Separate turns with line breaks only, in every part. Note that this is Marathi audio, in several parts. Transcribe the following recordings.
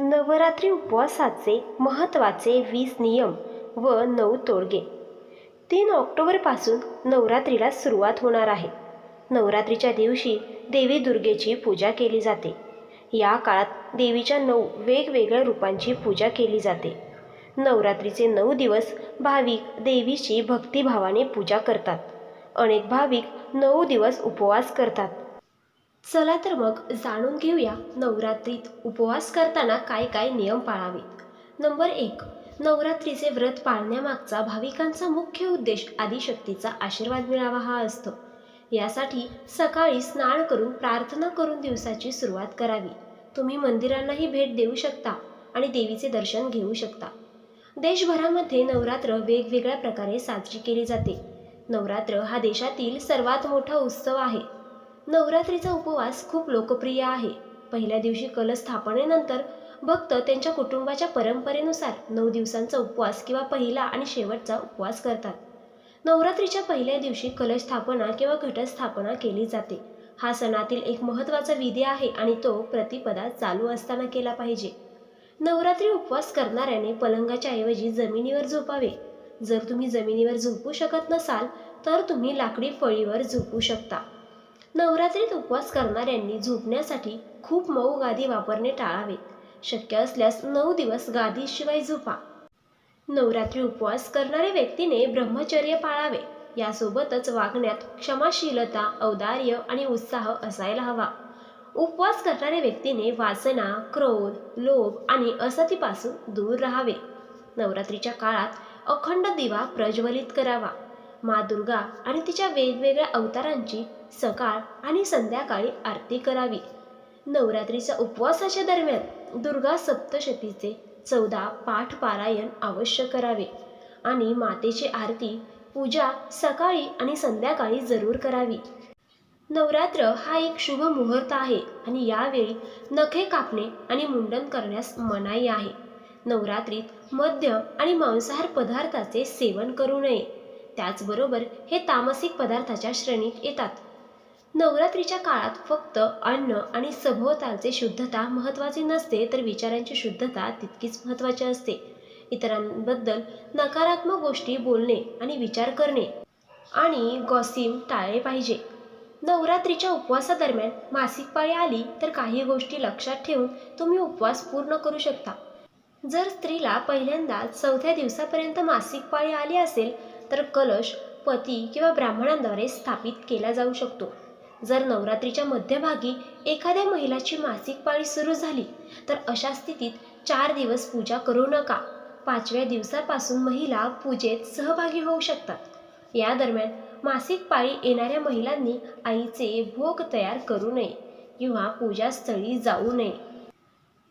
नवरात्री उपवासाचे महत्त्वाचे वीस नियम व नऊ तोडगे. तीन ऑक्टोबरपासून नवरात्रीला सुरुवात होणार आहे. नवरात्रीच्या दिवशी देवी दुर्गेची पूजा केली जाते. या काळात देवीच्या नऊ वेगवेगळ्या रूपांची पूजा केली जाते. नवरात्रीचे नऊ दिवस भाविक देवीची भक्तिभावाने पूजा करतात. अनेक भाविक नऊ दिवस उपवास करतात. चला तर मग जाणून घेऊया नवरात्रीत उपवास करताना काय काय नियम पाळावेत. नंबर एक नवरात्रीचे व्रत पाळण्यामागचा भाविकांचा मुख्य उद्देश आदिशक्तीचा आशीर्वाद मिळावा हा असतो. यासाठी सकाळी स्नान करून प्रार्थना करून दिवसाची सुरुवात करावी. तुम्ही मंदिरांनाही भेट देऊ शकता आणि देवीचे दर्शन घेऊ शकता. देशभरामध्ये नवरात्र वेगवेगळ्या प्रकारे साजरी केली जाते. नवरात्र हा देशातील सर्वात मोठा उत्सव आहे. नवरात्रीचा उपवास खूप लोकप्रिय आहे. पहिल्या दिवशी कलस्थापनेनंतर भक्त त्यांच्या कुटुंबाच्या परंपरेनुसार नऊ दिवसांचा उपवास किंवा पहिला आणि शेवटचा उपवास करतात. नवरात्रीच्या पहिल्या दिवशी कलश स्थापना किंवा घटस्थापना केली जाते. हा सणातील एक महत्त्वाचा विधी आहे आणि तो प्रतिपदा चालू असताना केला पाहिजे. नवरात्री उपवास करणाऱ्याने पलंगाच्या ऐवजी जमिनीवर झोपावे. जर तुम्ही जमिनीवर झोपू शकत नसाल तर तुम्ही लाकडी फळीवर झोपू शकता. नवरात्रीत उपवास करणाऱ्यांनी झोपण्यासाठी खूप मऊ गादी वापरणे टाळावे शक्य असल्यास नऊ दिवस गादीशिवाय झोपा. नवरात्री उपवास करणाऱ्या व्यक्तीने ब्रह्मचर्य पाळावे. यासोबतच वागण्यात क्षमाशीलता औदार्य आणि उत्साह असायला हवा. उपवास करणाऱ्या व्यक्तीने वासना क्रोध लोभ आणि असतीपासून दूर राहावे. नवरात्रीच्या काळात अखंड दिवा प्रज्वलित करावा. मा दुर्गा आणि तिच्या वेगवेगळ्या अवतारांची सकाळ आणि संध्याकाळी आरती करावी. नवरात्रीच्या उपवासाच्या दरम्यान दुर्गा सप्तशतीचे चौदा पाठ पारायण अवश्य करावे आणि मातेची आरती पूजा सकाळी आणि संध्याकाळी जरूर करावी. नवरात्र हा एक शुभ मुहूर्त आहे आणि यावेळी नखे कापणे आणि मुंडन करण्यास मनाई आहे. नवरात्रीत मद्य आणि मांसाहार पदार्थाचे सेवन करू नये. त्याचबरोबर हे तामसिक पदार्थाच्या श्रेणीत येतात. नवरात्रीच्या काळात फक्त अन्न आणि सभोवतालचे शुद्धता महत्त्वाचे नसते तर विचारांची शुद्धता तितकीच महत्त्वाची असते. इतरांबद्दल नकारात्मक गोष्टी बोलणे आणि विचार करणे आणि गॉसिम टाळले पाहिजे. नवरात्रीच्या उपवासादरम्यान मासिक पाळी आली तर काही गोष्टी लक्षात ठेवून तुम्ही उपवास पूर्ण करू शकता. जर स्त्रीला पहिल्यांदा चौथ्या दिवसापर्यंत मासिक पाळी आली असेल तर कलश पती किंवा ब्राह्मणांद्वारे स्थापित केला जाऊ शकतो. जर नवरात्रीच्या मध्यभागी एखाद्या महिलाची मासिक पाळी सुरू झाली तर अशा स्थितीत चार दिवस पूजा करू नका. पाचव्या दिवसापासून महिला पूजेत सहभागी होऊ शकतात. या दरम्यान मासिक पाळी येणाऱ्या महिलांनी आईचे भोग तयार करू नये किंवा पूजास्थळी जाऊ नये.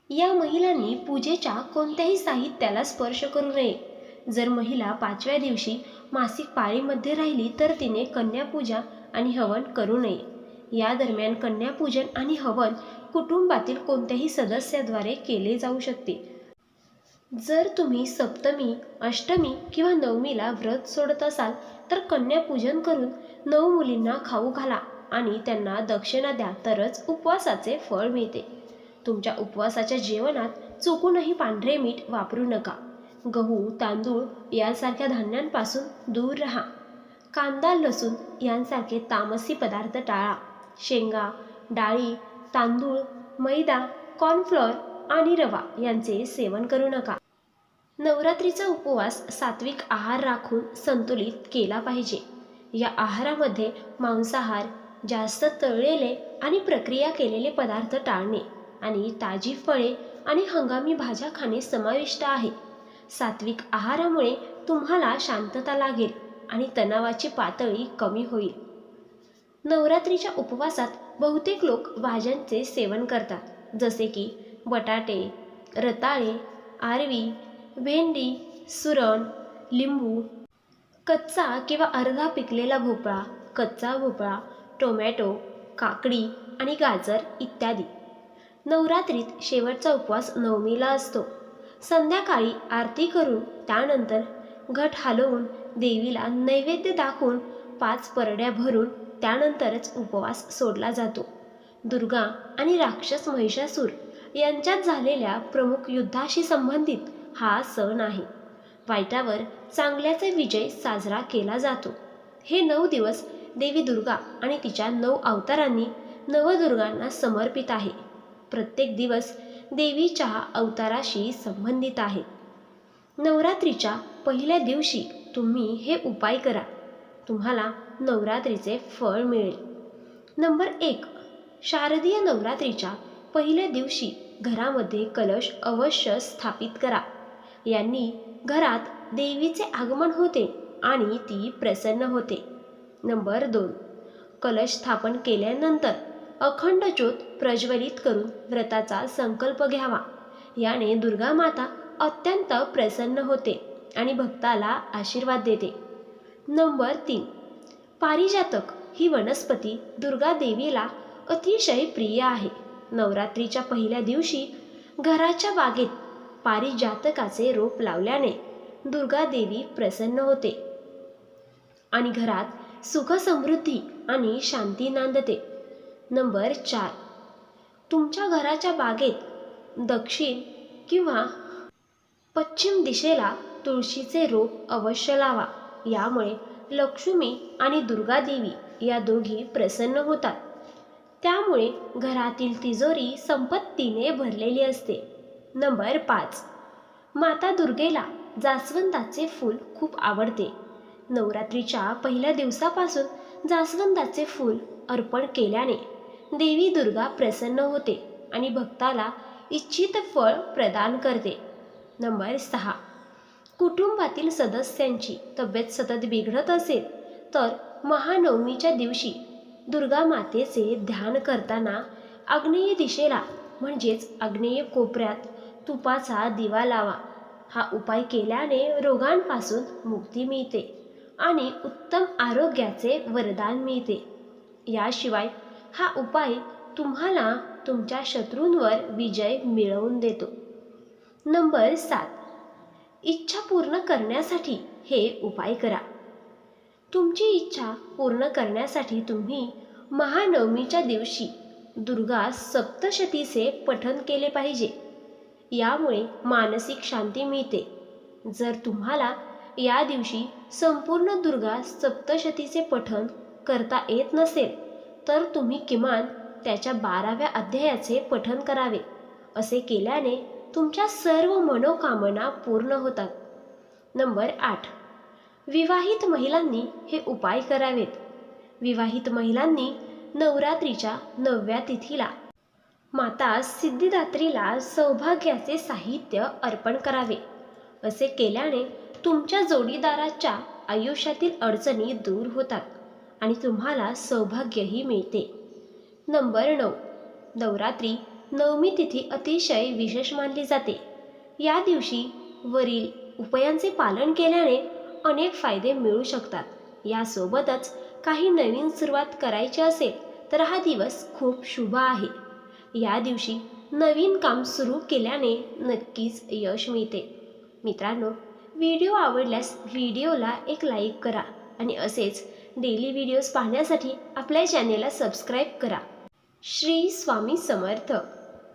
या महिलांनी पूजेच्या कोणत्याही साहित्याला स्पर्श करू नये. जर महिला पाचव्या दिवशी मासिक पाळीमध्ये राहिली तर तिने कन्यापूजा आणि हवन करू नये. या दरम्यान कन्यापूजन आणि हवन कुटुंबातील कोणत्याही सदस्याद्वारे केले जाऊ शकते. जर तुम्ही सप्तमी अष्टमी किंवा नवमीला व्रत सोडत असाल तर कन्यापूजन करून नऊ मुलींना खाऊ घाला आणि त्यांना दक्षिणा द्या तरच उपवासाचे फळ मिळते. तुमच्या उपवासाच्या जेवणात चुकूनही पांढरे मीठ वापरू नका. गहू तांदूळ यांसारख्या धान्यांपासून दूर राहा. कांदा लसूण यांसारखे तामसी पदार्थ टाळा. शेंगा डाळी तांदूळ मैदा कॉर्नफ्लॉर आणि रवा यांचे सेवन करू नका. नवरात्रीचा उपवास सात्विक आहार राखून संतुलित केला पाहिजे. या आहारामध्ये मांसाहार जास्त तळलेले आणि प्रक्रिया केलेले पदार्थ टाळणे आणि ताजी फळे आणि हंगामी भाज्या खाणे समाविष्ट आहे. सात्विक आहारामुळे तुम्हाला शांतता लागेल आणि तणावाची पातळी कमी होईल. नवरात्रीच्या उपवासात बहुतेक लोक भाज्यांचे सेवन करतात जसे की बटाटे रताळे आरवी भेंडी सुरण लिंबू कच्चा किंवा अर्धा पिकलेला भोपळा कच्चा भोपळा टोमॅटो काकडी आणि गाजर इत्यादी. नवरात्रीत शेवटचा उपवास नवमीला असतो. संध्याकाळी आरती करून त्यानंतर घट हलवून देवीला नैवेद्य दाखवून पाच परड्या भरून त्यानंतरच उपवास सोडला जातो. दुर्गा आणि राक्षस महिषासूर यांच्यात झालेल्या प्रमुख युद्धाशी संबंधित हा सण आहे. वाईटावर चांगल्याचा विजय साजरा केला जातो. हे नऊ दिवस देवी दुर्गा आणि तिच्या नऊ अवतारांनी नवदुर्गांना समर्पित आहे. प्रत्येक दिवस देवीच्या अवताराशी संबंधित आहेत नवरात्रीच्या पहिल्या दिवशी तुम्ही हे उपाय करा. तुम्हाला नवरात्रीचे फळ मिळेल. नंबर एक शारदीय नवरात्रीच्या पहिल्या दिवशी घरामध्ये कलश अवश्य स्थापित करा. यांनी घरात देवीचे आगमन होते आणि ती प्रसन्न होते. नंबर दोन कलश स्थापन केल्यानंतर अखंड ज्योत प्रज्वलित करून व्रताचा संकल्प घ्यावा. याने दुर्गा माता अत्यंत प्रसन्न होते आणि भक्ताला आशीर्वाद देते. नंबर तीन. पारिजातक ही वनस्पती दुर्गा देवीला अतिशय प्रिय आहे. नवरात्रीच्या पहिल्या दिवशी घराच्या बागेत पारिजातकाचे रोप लावल्याने दुर्गा देवी प्रसन्न होते आणि घरात सुखसमृद्धी आणि शांती नांदते. नंबर चार. तुमच्या घराच्या बागेत दक्षिण किंवा पश्चिम दिशेला तुळशीचे रोप अवश्य लावा. यामुळे लक्ष्मी आणि दुर्गादेवी या दोघी प्रसन्न होतात. त्यामुळे घरातील तिजोरी संपत्तीने भरलेली असते. नंबर पाच. माता दुर्गेला जास्वंदाचे फूल खूप आवडते. नवरात्रीच्या पहिल्या दिवसापासून जास्वंदाचे फूल अर्पण केल्याने देवी दुर्गा प्रसन्न होते आणि भक्ताला इच्छित फळ प्रदान करते. नंबर सहा. कुटुंबातील सदस्यांची तब्येत सतत बिघडत असेल तर महानवमीच्या दिवशी दुर्गा मातेचे ध्यान करताना आग्नेय दिशेला म्हणजेच आग्नेय कोपऱ्यात तुपाचा दिवा लावा. हा उपाय केल्याने रोगांपासून मुक्ती मिळते आणि उत्तम आरोग्याचे वरदान मिळते. याशिवाय हा उपाय तुम्हाला तुमच्या शत्रूंवर विजय मिळवून देतो. नंबर सात. इच्छा पूर्ण करण्यासाठी हे उपाय करा. तुमची इच्छा पूर्ण करण्यासाठी तुम्ही महानवमीच्या दिवशी दुर्गा सप्तशतीचे पठन केले पाहिजे. यामुळे मानसिक शांती मिळते. जर तुम्हाला या दिवशी संपूर्ण दुर्गा सप्तशतीचे पठन करता येत नसेल तर तुम्ही किमान त्याच्या बाराव्या अध्यायाचे पठन करावे असे केल्याने तुमच्या सर्व मनोकामना पूर्ण होतात. नंबर आठ. विवाहित महिलांनी हे उपाय करावेत. विवाहित महिलांनी नवरात्रीच्या नवव्या तिथीला माता सिद्धिदात्रीला सौभाग्याचे साहित्य अर्पण करावे असे केल्याने तुमच्या जोडीदाराच्या आयुष्यातील अडचणी दूर होतात. आणि तुम्हाला सौभाग्यही मिळते. नंबर नऊ. नवरात्री नवमी तिथी अतिशय विशेष मानली जाते. या दिवशी वरील उपायांचे पालन केल्याने अनेक फायदे मिळू शकतात. यासोबतच काही नवीन सुरुवात करायची असेल तर हा दिवस खूप शुभ आहे. या दिवशी नवीन काम सुरू केल्याने नक्कीच यश मिळते. मित्रांनो व्हिडिओ आवडल्यास व्हिडिओला एक लाईक करा आणि असेच डेली व्हिडिओज पाहण्यासाठी आपल्या चॅनेलला सबस्क्राईब करा. श्री स्वामी समर्थ.